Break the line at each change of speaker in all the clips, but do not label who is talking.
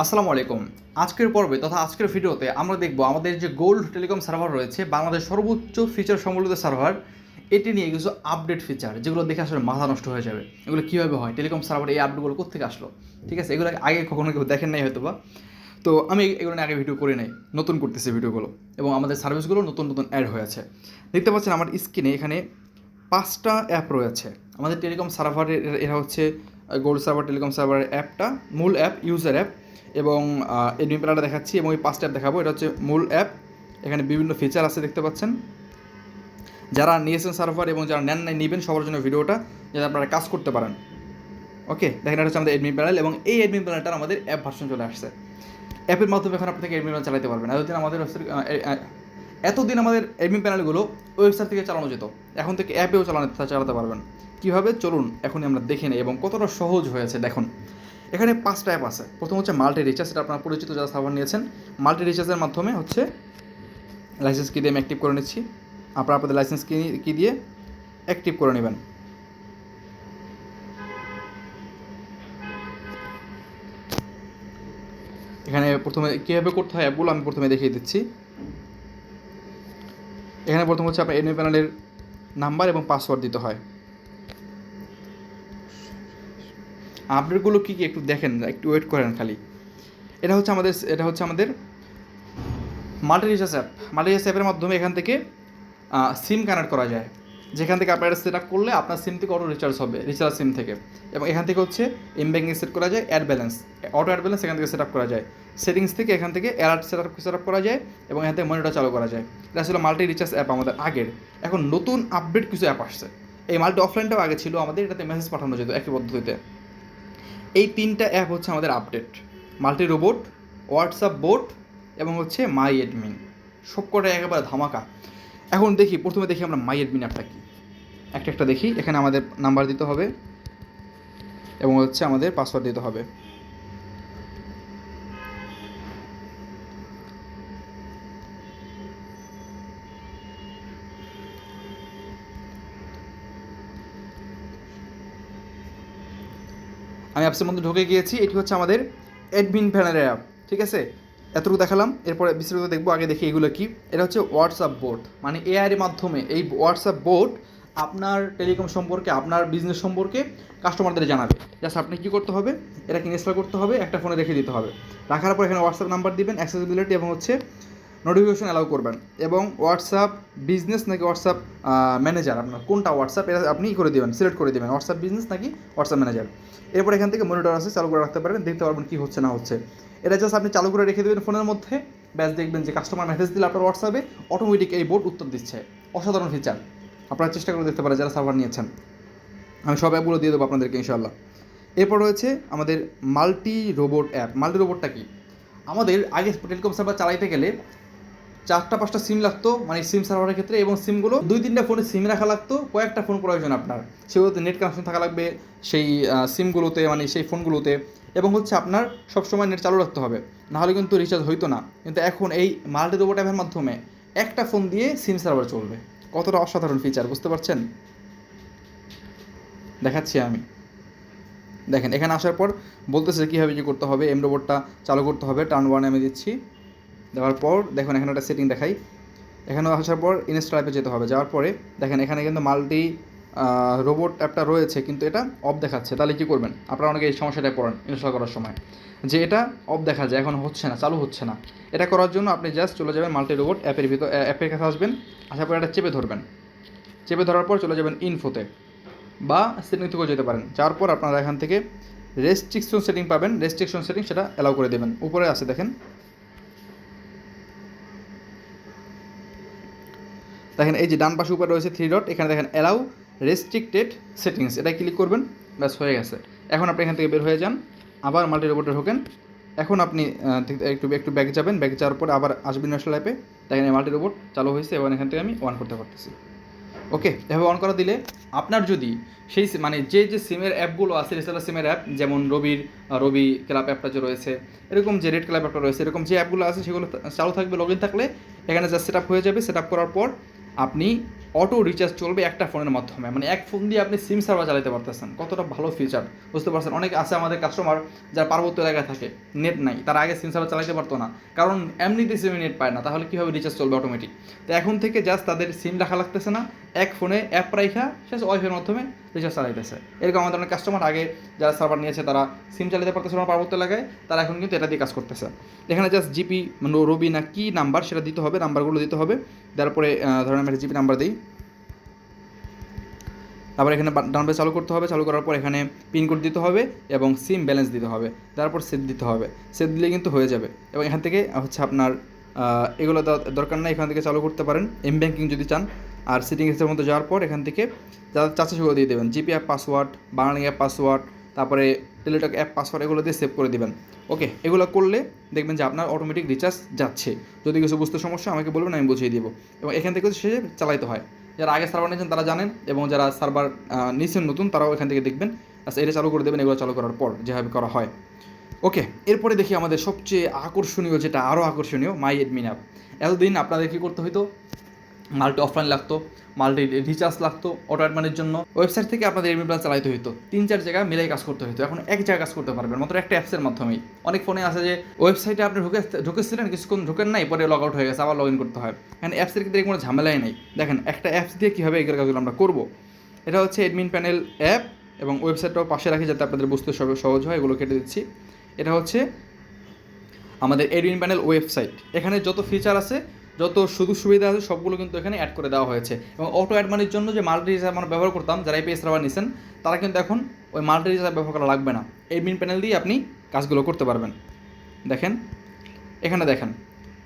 আসসালামু আলাইকুম। আজকের পর্বে তথা আজকের ভিডিওতে আমরা দেখব আমাদের যে গোল্ড টেলিকম সার্ভার রয়েছে, বাংলাদেশ সর্বোচ্চ ফিচার সম্বলিত সার্ভার। এটি নিয়ে কিছু আপডেট ফিচার যেগুলো দেখে আসলে মাথা নষ্ট হয়ে যাবে। এগুলো কীভাবে হয়, টেলিকম সার্ভার এই আপডেটগুলো কোথেকে আসলো? ঠিক আছে, এগুলো আগে কখনো কেউ দেখেন নাই হয়তো বা তো আমি এগুলো নিয়ে আগে ভিডিও করি নাই, নতুন করতেছি ভিডিওগুলো এবং আমাদের সার্ভিসগুলো নতুন নতুন অ্যাড হয়েছে দেখতে পাচ্ছেন আমার স্ক্রিনে এখানে পাঁচটা অ্যাপ রয়েছে। আমাদের টেলিকম সার্ভারের, এরা হচ্ছে গোল্ড সার্ভার টেলিকম সার্ভারের অ্যাপটা, মূল অ্যাপ ইউজার অ্যাপ এবং এডমিন প্যানেলটা দেখাচ্ছি এবং এই পাঁচটা অ্যাপ দেখাবো। এটা হচ্ছে মূল অ্যাপ। এখানে বিভিন্ন ফিচার আছে দেখতে পাচ্ছেন। যারা নিয়েছেন সার্ভার এবং যারা নেন নাই, নেবেন সবার জন্য ভিডিওটা, যাতে আপনারা কাজ করতে পারেন। ওকে দেখেন, এটা হচ্ছে আমাদের এডমিন প্যানেল এবং এই এডমিন প্যানেলটার আমাদের অ্যাপ ভার্সন চলে আসছে। অ্যাপের মাধ্যমে এখন আপনাকে থেকে এডমিন প্যানেল চালাতে পারবেন। এতদিন আমাদের এতদিন আমাদের এডমিন প্যানেলগুলো ওয়েবসাইট থেকে চালানো যেত। এখন থেকে অ্যাপেও চালানো চালাতে পারবেন। কীভাবে? চলুন, এখনই আমরা দেখে নিই এবং কতটা সহজ হয়েছে দেখুন। এখানে পাঁচটা অ্যাপ আছে। প্রথম হচ্ছে মাল্টি রিচার্জ সেটা আপনার পরিচিত যারা সার্ভার নিয়েছেন। মাল্টি রিচার্জের মাধ্যমে হচ্ছে লাইসেন্স কি দিয়ে আমি অ্যাক্টিভ করে নিচ্ছি। আপনারা আপনাদের লাইসেন্স কি কি দিয়ে অ্যাক্টিভ করে নেবেন। এখানে প্রথমে কীভাবে করতে হয় অ্যাপগুলো আমি প্রথমে দেখিয়ে দিচ্ছি। এখানে প্রথম হচ্ছে আপনার এনএ প্যানেলের নাম্বার এবং পাসওয়ার্ড দিতে হয়। আপডেটগুলো কী কী একটু দেখেন, একটু ওয়েট করেন খালি। এটা হচ্ছে আমাদের, এটা হচ্ছে আমাদের multi recharge app multi recharge অ্যাপের মাধ্যমে এখান থেকে সিম কানেক্ট করা যায়। যেখান থেকে আপনারা সেট আপ করলে আপনার সিম থেকে অটো রিচার্জ হবে রিচার্জ সিম থেকে। এবং এখান থেকে হচ্ছে এম ব্যাঙ্কিং সেট করা যায় add balance auto add balance এখান থেকে সেট আপ করা যায়। সেটিংস থেকে এখান থেকে alert set up set up করা যায় এবং এখান থেকে মনিটর চালু করা যায়। এটা আসলে মাল্টি রিচার্জ অ্যাপ আমাদের আগের। এখন নতুন আপডেট কিছু অ্যাপ আসছে। এই মাল্টি অফলাইনটাও আগে ছিল আমাদের, এটাতে মেসেজ পাঠানো যেত একই পদ্ধতিতে। এই তিনটা অ্যাপ হচ্ছে আমাদের update multi robot WhatsApp bot এবং হচ্ছে মাই এডমিন সবকটা একেবারে ধামাকা। এখন দেখি, প্রথমে দেখি আমরা মাই এডমিন অ্যাপটা কি। একটা একটা দেখি, এখানে আমাদের নাম্বার দিতে হবে এবং হচ্ছে আমাদের পাসওয়ার্ড দিতে হবে। আমি অ্যাপসের মধ্যে ঢুকে গিয়েছি, এটি হচ্ছে আমাদের অ্যাডমিন প্যানেলের অ্যাপ ঠিক আছে? এতটুকু দেখালাম, এরপরে বিস্তারিত দেখব, আগে দেখি এগুলো কি। এটা হচ্ছে হোয়াটসঅ্যাপ বোর্ড মানে এআইয়ের মাধ্যমে। এই হোয়াটসঅ্যাপ বোর্ড আপনার টেলিকম সম্পর্কে, আপনার বিজনেস সম্পর্কে কাস্টমারদের জানাবে। জাস্ট আপনি কী করতে হবে? এটাকে ইনস্টল করতে হবে, একটা ফোনে রেখে দিতে হবে। রাখার পর এখানে হোয়াটসঅ্যাপ নাম্বার দিবেন অ্যাক্সেসিবিলিটি এবং হচ্ছে নোটিফিকেশন অ্যালাউ করবেন। এবং হোয়াটসঅ্যাপ বিজনেস নাকি হোয়াটসঅ্যাপ ম্যানেজার আপনার, কোনটা হোয়াটসঅ্যাপ এটা আপনি করে দেবেন সিলেক্ট করে দেবেন হোয়াটসঅ্যাপ বিজনেস নাকি হোয়াটসঅ্যাপ ম্যানেজার এরপর এখান থেকে মনিটর আছে চালু করে রাখতে পারেন, দেখতে পারবেন কী হচ্ছে না হচ্ছে। এটা জাস্ট আপনি চালু করে রেখে দেবেন ফোনের মধ্যে, ব্যাস দেখবেন যে কাস্টমার মেসেজ দিলে আপনার হোয়াটসঅ্যাপে অটোমেটিক এই বোর্ড উত্তর দিচ্ছে। অসাধারণ ফিচার আপনারা চেষ্টা করে দেখতে পারেন যারা সার্ভার নিয়েছেন। আমি সব অ্যাপগুলো দিয়ে দেবো আপনাদেরকে ইনশাল্লাহ এরপর রয়েছে আমাদের মাল্টি রোবট অ্যাপ মাল্টি রোবটটা কি? আমাদের আগে টেলিকম সার্ভার চালাইতে গেলে চারটা, পাঁচটা সিম লাগতো মানে সিম সার্ভারের ক্ষেত্রে এবং সিমগুলো দুই, তিনটা ফোনে সিম রাখা লাগতো, কয়েকটা ফোন প্রয়োজন আপনার। সেগুলোতে নেট কানেকশন থাকা লাগবে, সেই সিমগুলোতে মানে সেই ফোনগুলোতে এবং হচ্ছে আপনার সবসময় নেট চালু রাখতে হবে। নাহলে কিন্তু রিচার্জ হইতো না। কিন্তু এখন এই মাল্টি রোবট অ্যাপের মাধ্যমে একটা ফোন দিয়ে সিম সার্ভার চলবে। কতটা অসাধারণ ফিচার বুঝতে পারছেন? দেখাচ্ছি আমি। দেখেন, এখানে আসার পর বলতেছে কীভাবে কী করতে হবে এম রোবটটা চালু করতে হবে টার্ন ওয়ান আমি দিচ্ছি। দেওয়ার পর দেখুন, এখানে একটা সেটিং দেখাই। এখানে আসার পর ইনস্টল অ্যাপে যেতে হবে। যাওয়ার পরে দেখেন, এখানে কিন্তু মাল্টি রোবট অ্যাপটা রয়েছে, কিন্তু এটা অফ দেখাচ্ছে। তাহলে কী করবেন? আপনারা অনেকে এই সমস্যাটায় পড়েন ইনস্টল করার সময়। যে এটা অফ দেখা যায়, এখন হচ্ছে না, চালু হচ্ছে না। এটা করার জন্য আপনি জাস্ট চলে যাবেন মাল্টি রোবট অ্যাপের ভিতর অ্যাপের কাছে আসবেন। আসার পর এটা চেপে ধরবেন। চেপে ধরার পর চলে যাবেন ইনফোতে বা সেটিং থেকেও যেতে পারেন। যাওয়ার পর আপনারা এখান থেকে রেস্ট্রিকশন সেটিং পাবেন। রেস্ট্রিকশন সেটিং সেটা অ্যালাউ করে দেবেন। উপরে আছে, দেখেন। দেখেন এই যে ডান পাশে উপরে রয়েছে থ্রি ডট এখানে দেখেন অ্যালাউ রেস্ট্রিক্টেড সেটিংস এটা ক্লিক করবেন, ব্যাস হয়ে গেছে। এখন আপনি এখান থেকে বের হয়ে যান, আবার মাল্টি রোবটে ঢোকেন। এখন আপনি একটু একটু ব্যাক যাবেন ব্যাক যাওয়ার পরে আবার আসবেন ন্যাশনাল অ্যাপে দেখেন এই মাল্টি রোবট চালু হয়েছে এবং এখান থেকে আমি অন করতে পারতেছি। ওকে, এভাবে অন করা দিলে আপনার যদি সেই মানে যে যে সিমের অ্যাপগুলো আছে রিসেলার সিমের অ্যাপ যেমন রবির রবি ক্লাব অ্যাপটা যে রয়েছে, এরকম যে রেড ক্লাব অ্যাপটা রয়েছে, এরকম যে অ্যাপগুলো আছে, সেগুলো চালু থাকবে লগ থাকলে, এখানে যা সেট আপ হয়ে যাবে। সেট আপ করার পর আপনি অটো রিচার্জ চলবে একটা ফোনের মাধ্যমে। মানে এক ফোন দিয়ে আপনি সিম সার্ভার চালাতে পারতেছেন। কতটা ভালো ফিচার বুঝতে পারছেন? অনেক আছে আমাদের কাস্টমার যারা পার্বত্য এলাকায় থাকে নেট নাই, তারা আগে সিম সার্ভার চালাতে পারতো না। কারণ এমনিতে সিমে নেট পায় না, তাহলে কীভাবে রিচার্জ চলবে অটোমেটিক তো এখন থেকে জাস্ট তাদের সিম রাখা লাগতেছে না এক ফোনে অ্যাপ রাখা শেষ ওয়াইফের মাধ্যমে রিচার্জ চালাইতেছে। এরকম আমাদের অনেক কাস্টমার আগে যারা সার্ভার নিয়েছে, তারা সিম চালাতে পারতেছে না পার্বত্য এলাকায়, তারা এখন কিন্তু এটা দিয়ে কাজ করতেছে। এখানে জাস্ট জিপি মানে রবি না কী নাম্বার সেটা দিতে হবে নাম্বারগুলো দিতে হবে। তারপরে ধরেন আমি জিপি নাম্বার দিই। তারপর এখানে ডাউনপে চালু করতে হবে, চালু করার পর এখানে পিনকোড দিতে হবে এবং সিম ব্যালেন্স দিতে হবে। তারপর সেট দিতে হবে। সেট দিলে কিন্তু হয়ে যাবে। এবং এখান থেকে হচ্ছে আপনার এগুলো দরকার নাই, এখান থেকে চালু করতে পারেন। এম ব্যাঙ্কিং যদি চান আর সিটিং সেটিংসের মধ্যে যাওয়ার পর এখান থেকে যারা চাচ্ছে সেগুলো দিয়ে দেবেন GP app password Bangla app password তারপরে টেলিটক অ্যাপ পাসওয়ার্ড এগুলো দিয়ে সেভ করে দেবেন। ওকে এগুলো করলে দেখবেন যে আপনার অটোমেটিক রিচার্জ যাচ্ছে। যদি কিছু বুঝতে সমস্যা আমাকে বলবেন, আমি বুঝিয়ে দিব। এবং এখান থেকে সে চালাইতে হয়। যারা আগে সার্ভার নিয়েছেন, তারা জানেন, এবং যারা সার্ভার নিয়েছেন নতুন, তারাও এখান থেকে দেখবেন। আচ্ছা এটা চালু করে দেবেন, এগুলো চালু করার পর যেভাবে করা হয়। ওকে এরপরে দেখি আমাদের সবচেয়ে আকর্ষণীয়, যেটা আরও আকর্ষণীয় মাই এডমিন অ্যাপ এতদিন আপনাদের কী করতে হতো মাল্টি অফলাইন লাগতো মাল্টি রিচার্জ লাগতো অটো অ্যাডমানের জন্য। ওয়েবসাইট থেকে আপনাদের এডমিন প্ল্যান চালাইতে হতো তিন চার জায়গায় মিলাই কাজ করতে হতো এখন এক জায়গায় কাজ করতে পারবেন। মাত্র একটা অ্যাপসের মাধ্যমেই। অনেক ফোনে আছে যে ওয়েবসাইটে আপনি ঢুকে, ঢুকেছিলেন, কিছুক্ষণ ঢুকেন নাই, পরে লগ আউট হয়ে গেছে, আবার লগ ইন করতে হয়। এখানে অ্যাপসের ক্ষেত্রে কোনো ঝামেলাই নেই। দেখেন, একটা অ্যাপস দিয়ে কীভাবে এগুলো কাজগুলো আমরা করব? এটা হচ্ছে এডমিন প্যানেল অ্যাপ এবং ওয়েবসাইটটাও পাশে রাখি যাতে আপনাদের বুঝতে সহজ হয়, এগুলো কেটে দিচ্ছি। এটা হচ্ছে আমাদের এডমিন প্যানেল ওয়েবসাইট এখানে যত ফিচার আছে যত সুযোগ সুবিধা আছে সবগুলো কিন্তু এখানে অ্যাড করে দেওয়া হয়েছে। এবং অটো অ্যাড মানির জন্য যে মাল্টি রিচার্জ আমরা ব্যবহার করতাম, যারা এই পেস সার্ভার নিছেন, তারা কিন্তু এখন ওই মাল্টি রিচার্জ ব্যবহার করা লাগবে না। এডমিন প্যানেল দিয়ে আপনি কাজগুলো করতে পারবেন। দেখেন, এখানে দেখেন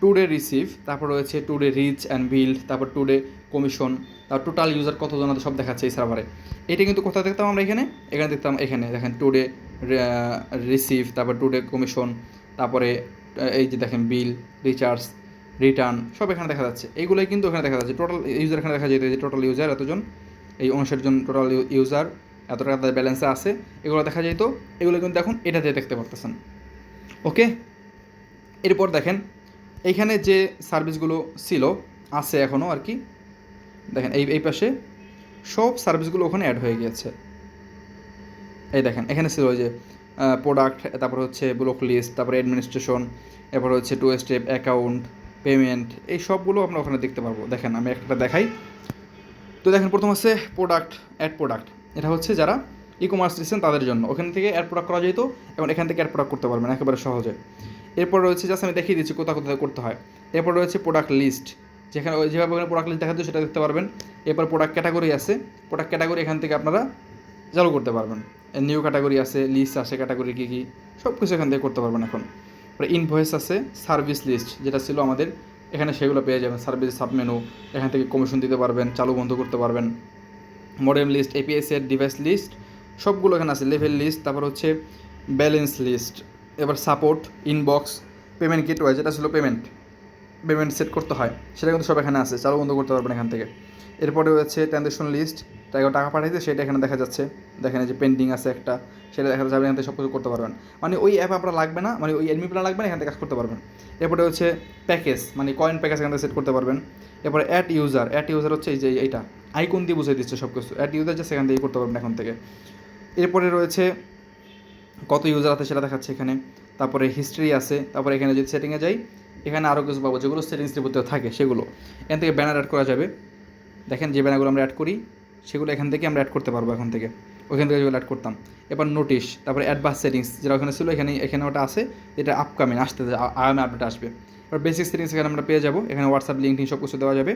টু ডে রিসিভ তারপর রয়েছে today reach and build তারপর টু ডে কমিশন তারপর টোটাল ইউজার কতজন সব দেখাচ্ছে এই সার্ভারে এটা কিন্তু কোথায় দেখতাম আমরা এখানে? এখানে দেখতাম এখানে, দেখেন টু ডে রিসিভ তারপর টু ডে কমিশন তারপরে এই যে দেখেন বিল রিচার্জ রিটার্ন সব এখানে দেখা যাচ্ছে। এইগুলোই কিন্তু এখানে দেখা যাচ্ছে। টোটাল ইউজার এখানে দেখা যেতে যে টোটাল ইউজার এতজন, এই উনষাট জন টোটাল ইউজার এত টাকা তাদের ব্যালেন্সে আছে। এগুলো দেখা যেত এগুলো কিন্তু এখন এটা দিয়ে দেখতে পারতেছেন। ওকে এরপর দেখেন এইখানে যে সার্ভিসগুলো ছিল, আছে এখনও আর কি। দেখেন, এই এই পাশে সব সার্ভিসগুলো ওখানে অ্যাড হয়ে গিয়েছে। এই দেখেন, এখানে ছিল যে প্রোডাক্ট তারপর হচ্ছে ব্লক লিস্ট তারপরে অ্যাডমিনিস্ট্রেশন এরপর হচ্ছে টু স্টেপ অ্যাকাউন্ট পেমেন্ট এই সবগুলো আমরা ওখানে দেখতে পারব। দেখেন, আমি একটা দেখাই। তো দেখেন, প্রথম হচ্ছে প্রোডাক্ট অ্যাড প্রোডাক্ট এটা হচ্ছে যারা ই কমার্স দিচ্ছেন তাদের জন্য। ওখান থেকে অ্যাড প্রোডাক্ট করা যেত এবং এখান থেকে অ্যাড প্রোডাক্ট করতে পারবেন একেবারে সহজে। এরপর রয়েছে জাস্ট আমি দেখিয়ে দিচ্ছি কোথা কোথায় করতে হয়। এরপর রয়েছে প্রোডাক্ট লিস্ট যেখানে যেভাবে ওখানে প্রোডাক্ট লিস্ট দেখাচ্ছে সেটা দেখতে পারবেন। এরপর প্রোডাক্ট ক্যাটাগরি আছে। প্রোডাক্ট ক্যাটাগরি এখান থেকে আপনারা চালু করতে পারবেন। নিউ ক্যাটাগরি আছে লিস্ট আছে ক্যাটাগরি কী কী সব কিছু এখান থেকে করতে পারবেন এখন। ইনভয়েস আছে সার্ভিস লিস্ট যেটা ছিল আমাদের, এখানে সেগুলো পেয়ে যাবেন। সার্ভিস সাবমেনু এখান থেকে কমিশন দিতে পারবেন, চালু বন্ধ করতে পারবেন। মডেম লিস্ট এপিএস এর ডিভাইস লিস্ট সবগুলো এখানে আছে। লেভেল লিস্ট তারপর হচ্ছে ব্যালেন্স লিস্ট এবার সাপোর্ট ইনবক্স পেমেন্ট গেটওয়ে যেটা ছিল পেমেন্ট পেমেন্ট সেট করতে হয়, সেটা কিন্তু সব এখানে আছে। চালু বন্ধ করতে পারবেন এখান থেকে। এরপরে হচ্ছে ট্রানজেকশন লিস্ট টাকা টাকা পাঠাইছে, সেটা এখানে দেখা যাচ্ছে। দেখেন যে পেন্ডিং আছে একটা, সেটা দেখা যাচ্ছে আপনি এখান থেকে সব কিছু করতে পারবেন। মানে ওই অ্যাপ আপনার লাগবে না মানে ওই এডমি প্ল্যান লাগবে না, এখান থেকে কাজ করতে পারবেন। এরপরে হচ্ছে প্যাকেজ মানে কয়েন প্যাকেজ এখান থেকে সেট করতে পারবেন। এরপরে অ্যাড ইউজার অ্যাড ইউজার হচ্ছে এই যে এইটা আইকন দিয়ে বুঝিয়ে দিচ্ছে সব কিছু অ্যাড ইউজার যে সেখান থেকে করতে পারবেন এখন থেকে। এরপরে রয়েছে কত ইউজার আছে সেটা দেখাচ্ছে এখানে। তারপরে হিস্ট্রি আছে, তারপরে এখানে যদি সেটিংয়ে যাই, এখানে আরও কিছু পাবো, যেগুলো সেটিংস থাকে সেগুলো। এখান থেকে ব্যানার অ্যাড করা যাবে। দেখেন যে ব্যানারগুলো আমরা অ্যাড করি, সেগুলো এখান থেকে আমরা অ্যাড করতে পারব এখন থেকে। ওখান থেকে যেগুলো অ্যাড করতাম। এবার নোটিশ তারপরে অ্যাডভান্স সেটিংস যেটা ওখানে ছিল, এখানে এখানে ওটা আছে এটা আপকামিং আসতে আগামী আপডেট আসবে। এবার বেসিক সেটিংস এখানে আমরা পেয়ে যাব। এখানে হোয়াটসঅ্যাপ লিঙ্ক সব কিছু দেওয়া যাবে,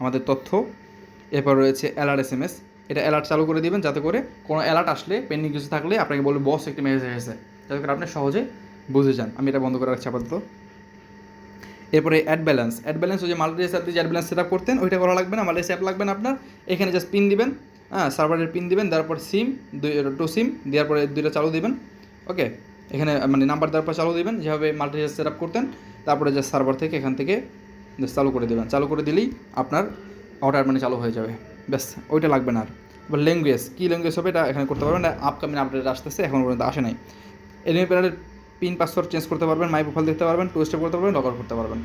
আমাদের তথ্য। এরপর রয়েছে অ্যালার্ট এস এম এস এটা অ্যালার্ট চালু করে দিবেন যাতে করে কোনো অ্যালার্ট আসলে পেন্ডিং কিছু থাকলে আপনাকে বলবে বস একটি মেসেজ এসেছে। যাতে করে আপনি সহজে বুঝে যান। আমি এটা বন্ধ করে রাখছি আপাতত। এরপরে অ্যাড ব্যালেন্স অ্যাড ব্যালেন্স ওই যে মাল্টিস অ্যাপ দিয়ে অ্যাড ব্যালেন্স সেট আপ করতেন, ওইটা করা লাগবে না মাল্টিস অ্যাপ লাগবে না আপনার। এখানে জাস্ট পিন দিবেন হ্যাঁ সার্ভারের পিন দিবেন, তারপর সিম দুই টু সিম দেওয়ার পরে দুইটা চালু দিবেন ওকে এখানে মানে নাম্বার দেওয়ার পর চালু দিবেন, যেভাবে মাল্টি সেট আপ করতেন, তারপরে যে সার্ভার থেকে এখান থেকে just চালু করে দেবেন। চালু করে দিলেই আপনার অর্ডার মানে চালু হয়ে যাবে। ব্যাস, ওইটা লাগবে না আর। এবার ল্যাঙ্গুয়েজ কী ল্যাঙ্গুয়েজ হবে এটা এখানে করতে পারবেন আপকামিং আপডেট আসতেছে, এখন পর্যন্ত আসে নাই। এনিমি প্যানেলের পিন পাসওয়ার্ড চেঞ্জ করতে পারবেন, মাই প্রোফাইল দেখতে পারবেন, টু স্টেপ করতে পারবেন, লগ আউট করতে পারবেন।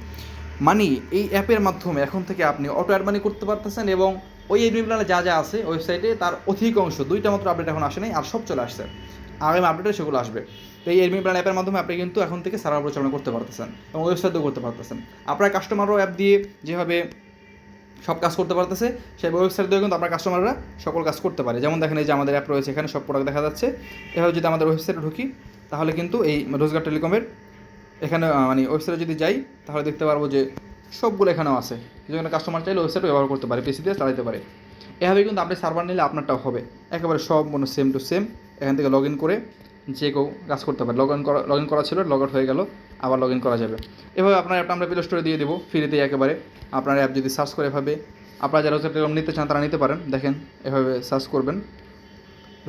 মানি, এই অ্যাপের মাধ্যমে এখন থেকে আপনি অটো অ্যাড মানি করতে পারতেছেন এবং ওই এডমিন প্ল্যানে যা যা আছে ওয়েবসাইটে তার অধিকাংশ দুইটা মাত্র আপডেট এখন আসে নাই, আর সব চলে আসছে। আগামী আপডেটে সেগুলো আসবে। তো এই এডমি প্ল্যান অ্যাপের মাধ্যমে আপনি কিন্তু এখন থেকে সার্ভার পরিচালনা করতে পারতেছেন এবং ওয়েবসাইটও করতে পারতেছেন। আপনার কাস্টমারও অ্যাপ দিয়ে যেভাবে সব কাজ করতে পারতেছে, সেই ওয়েবসাইট দিয়ে কিন্তু আপনার কাস্টমাররা সকল কাজ করতে পারে। যেমন দেখেন এই যে আমাদের অ্যাপ রয়েছে, এখানে সব প্রোডাক্ট দেখা যাচ্ছে। এভাবে যদি আমাদের ওয়েবসাইটে ঢুকি তাহলে কিন্তু এই রোজগার টেলিকমের এখানে মানে ওয়েবসাইটে যদি যাই, তাহলে দেখতে পারব যে সবগুলো এখানেও আছে। যেখানে কাস্টমার চাইলে ওয়েবসাইট ব্যবহার করতে পারে পিসি দিয়ে চালাতে পারে। এভাবে কিন্তু আপনি সার্ভার নিলে আপনারটাও হবে। একেবারে সব মনে সেম টু সেম এখান থেকে লগ ইন করে যে কেউ কাজ করতে পারে। লগ ইন করা লগ ইন করা ছিল লগ আউট হয়ে গেল, আবার লগ ইন করা যাবে। এভাবে আপনার অ্যাপটা আমরা প্লে স্টোরে দিয়ে দেবো ফ্রিতে একেবারে। আপনার অ্যাপ যদি সার্চ করে এভাবে, আপনারা যারা রোজগার টেলিকম নিতে চান, তারা নিতে পারেন। দেখেন, এভাবে সার্চ করবেন।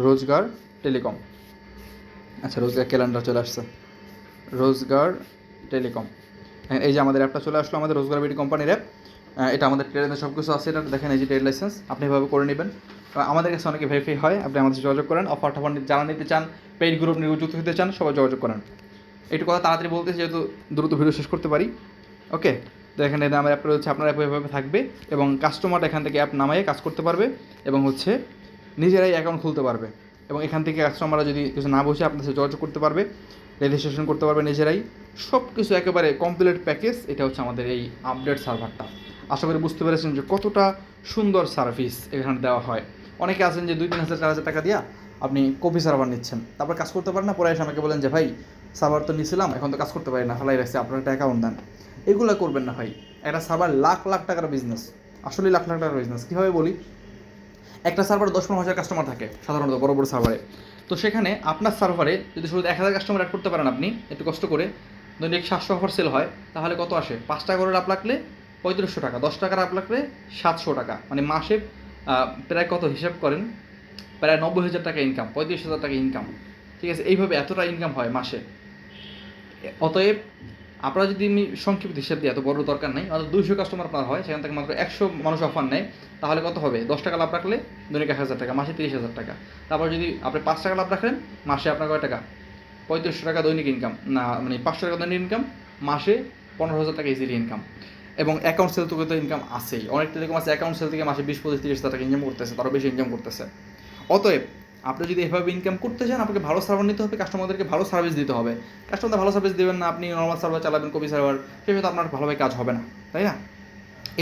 রোজগার টেলিকম। আচ্ছা রোজগার ক্যালেন্ডার চলে আসছে। রোজগার টেলিকম। হ্যাঁ, এই যে আমাদের অ্যাপটা চলে আসলো আমাদের রোজগার বিডি কোম্পানির অ্যাপ এটা আমাদের ট্রেডে সব কিছু আছে এটা দেখেন এই যে ট্রেড লাইসেন্স আপনি এভাবে করে নেবেন। আমাদের কাছে অনেকে ভেরিফাই হয় আপনি আমাদের যোগাযোগ করেন অফার টফার নি- যারা নিতে চান পেইড গ্রুপ নিযুক্ত হতে চান সবাই যোগাযোগ করেন। একটু কথা তাড়াতাড়ি বলতে যেহেতু দ্রুত ভিডিও শেষ করতে পারি। ওকে তো এখানে আমার অ্যাপটা হচ্ছে আপনার অ্যাপ এভাবে থাকবে এবং কাস্টমার এখান থেকে অ্যাপ নামায়ে কাজ করতে পারবে এবং হচ্ছে নিজেরাই অ্যাকাউন্ট খুলতে পারবে। এবং এখান থেকে কাস্টমাররা যদি কিছু না বসে আপনার সাথে যোগাযোগ করতে পারবে রেজিস্ট্রেশন করতে পারবে নিজেরাই। সব কিছু একেবারে কমপ্লিট প্যাকেজ এটা হচ্ছে আমাদের এই আপডেট সার্ভারটা আশা করি বুঝতে পেরেছেন যে কতটা সুন্দর সার্ভিস এখানে দেওয়া হয়। অনেকে আছেন যে দুই তিন হাজার, চার হাজার টাকা দিয়া আপনি কপি সার্ভার নিচ্ছেন। তারপর কাজ করতে পারেন না, পরে এসে আমাকে বলেন যে, ভাই সার্ভার তো নিয়েছিলাম এখন তো কাজ করতে পারি না, ফলাই রাখছি, আপনার একটা অ্যাকাউন্ট দেন। এগুলো করবেন না, ভাই। একটা সার্ভার লাখ লাখ টাকার বিজনেস আসলেই লাখ লাখ টাকার বিজনেস কীভাবে বলি? একটা সার্ভারে দশ পনেরো হাজার কাস্টমার থাকে, সাধারণত বড় বড় সার্ভারে তো সেখানে আপনার সার্ভারে যদি শুধু এক হাজার কাস্টমার অ্যাড করতে পারেন আপনি, একটু কষ্ট করে দৈনিক সাতশো অফার সেল হয়, তাহলে কত আসে? পাঁচ টাকা করে আপ লাগলে পঁয়ত্রিশশো টাকা, দশ টাকার আপ লাগলে সাতশো টাকা। মানে মাসে প্রায় কত হিসাব করেন? প্রায় নব্বই হাজার টাকা ইনকাম পঁয়ত্রিশ হাজার টাকা ইনকাম ঠিক আছে? এইভাবে এতটা ইনকাম হয় মাসে। অতএব আপনারা যদি আমি সংক্ষিপ্ত হিসাব দিই এত বড় দরকার নেই অর্থাৎ দুইশো কাস্টমার আপনার হয়, সেখান থেকে মাত্র একশো মানুষ অফার নেয়, তাহলে কত হবে? দশ টাকা লাভ রাখলে দৈনিক এক হাজার টাকা, মাসে তিরিশ হাজার টাকা। তারপর যদি আপনি পাঁচ টাকা লাভ রাখেন, মাসে আপনার কয় টাকা? পঁয়ত্রিশশো টাকা দৈনিক ইনকাম না মানে পাঁচশো টাকা দৈনিক ইনকাম মাসে পনেরো হাজার টাকা ইজিলি ইনকাম এবং অ্যাকাউন্ট সেল থেকে তো ইনকাম আছেই। অনেক টেলিকম আছে অ্যাকাউন্ট সেল থেকে মাসে বিশ, পঁচিশ, তিরিশ হাজার টাকা ইনকাম করতেছে, তারও বেশি ইনকাম করতেছে। অতএব আপনি যদি এভাবে ইনকাম করতে চান, আপনাকে ভালো সার্ভার নিতে হবে কাস্টমারদেরকে ভালো সার্ভিস দিতে হবে। কাস্টমারদের ভালো সার্ভিস দেবেন না, আপনি নর্মাল সার্ভার চালাবেন, কপি সার্ভার সেক্ষেত্রে আপনার ভালোভাবে কাজ হবে না, তাই না?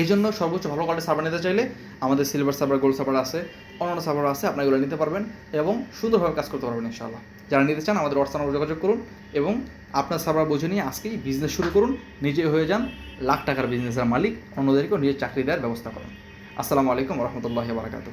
এই জন্য সর্বোচ্চ ভালো কোয়ালিটির সার্ভার নিতে চাইলে আমাদের সিলভার সার্ভার গোল্ড সার্ভার আছে, অন্যান্য সার্ভার আছে আপনারা এগুলো নিতে পারবেন এবং সুন্দরভাবে কাজ করতে পারবেন, ইনশাআল্লাহ। যারা নিতে চান, আমাদের হোয়াটসঅ্যাপ নম্বরে যোগাযোগ করুন এবং আপনার সার্ভার বুঝে নিয়ে আজকেই বিজনেস শুরু করুন, নিজে হয়ে যান, লাখ টাকার বিজনেসের মালিক, অন্যদেরকেও নিজের চাকরি দেওয়ার ব্যবস্থা করুন। আসসালামু আলাইকুম রহমতুল্লাহ বারাকাতু